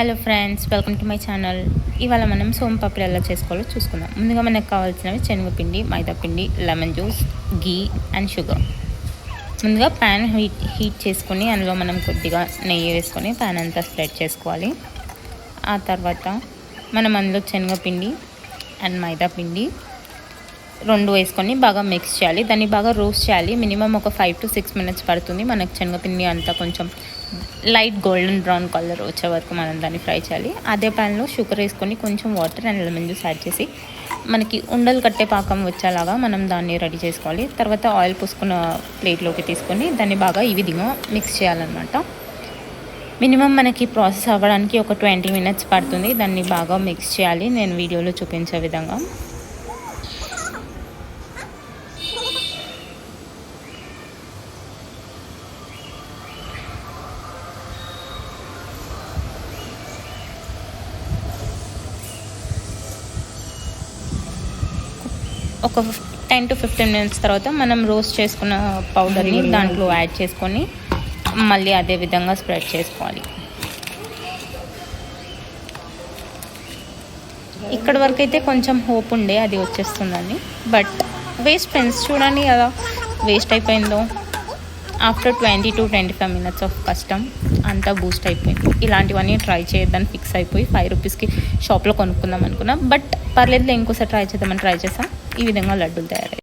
Hello friends welcome to my channel. ఇవాళ మనం సోంపాపిడి ఎలా చేసుకోవాలో చూసుకుందాం. ముందుగా మనకు కావాల్సినవి శనగపిండి మైదాపిండి lemon juice ghee and sugar. ముందుగా ప్యాన్ హీట్ హీట్ చేసుకొని అందులో మనం కొద్దిగా నెయ్యి వేసుకొని ప్యాన్ అంతా స్ప్రెడ్ చేసుకోవాలి. ఆ తర్వాత మనం అందులో శనగపిండి అండ్ మైదాపిండి రెండు వేసుకొని బాగా మిక్స్ చేయాలి. దాన్ని బాగా రోస్ట్ చేయాలి. మినిమం ఒక ఫైవ్ టు సిక్స్ మినిట్స్ పడుతుంది. మనకు శనగపిండి అంతా కొంచెం లైట్ గోల్డెన్ బ్రౌన్ కలర్ వచ్చే వరకు మనం దాన్ని ఫ్రై చేయాలి. అదే ప్యాన్లో షుగర్ వేసుకొని కొంచెం water and lemon juice add చేసి మనకి ఉండలు కట్టే పాకం వచ్చేలాగా మనం దాన్ని రెడీ చేసుకోవాలి. తర్వాత ఆయిల్ పూసుకున్న ప్లేట్లోకి తీసుకొని దాన్ని బాగా ఈ విధంగా మిక్స్ చేయాలన్నమాట. మినిమం మనకి ప్రాసెస్ అవ్వడానికి ఒక ట్వంటీ మినిట్స్ పడుతుంది. దాన్ని బాగా మిక్స్ చేయాలి. నేను వీడియోలో చూపించే విధంగా. ఒక టెన్ టు ఫిఫ్టీన్ మినిట్స్ తర్వాత మనం రోస్ట్ చేసుకున్న పౌడర్ని దాంట్లో యాడ్ చేసుకొని మళ్ళీ అదే విధంగా స్ప్రెడ్ చేసుకోవాలి. ఇక్కడ వరకు అయితే కొంచెం హోప్ ఉండే అది వచ్చేస్తుందని బట్ వేస్ట్ ఫ్రెండ్స్ చూడండి కదా వేస్ట్ అయిపోయిందో. After twenty to twenty five minutes of కష్టం అంతా బూస్ట్ అయిపోయింది. ఇలాంటివన్నీ ట్రై చేయొద్దని ఫిక్స్ అయిపోయి ఫైవ్ రూపీస్కి షాప్లో కొనుక్కుందాం అనుకున్నా. బట్ పర్లేదు ఇంకోసారి ట్రై చేద్దామని ట్రై చేసాం ఈ విధంగా లడ్డూలు తయారయ్యాయి.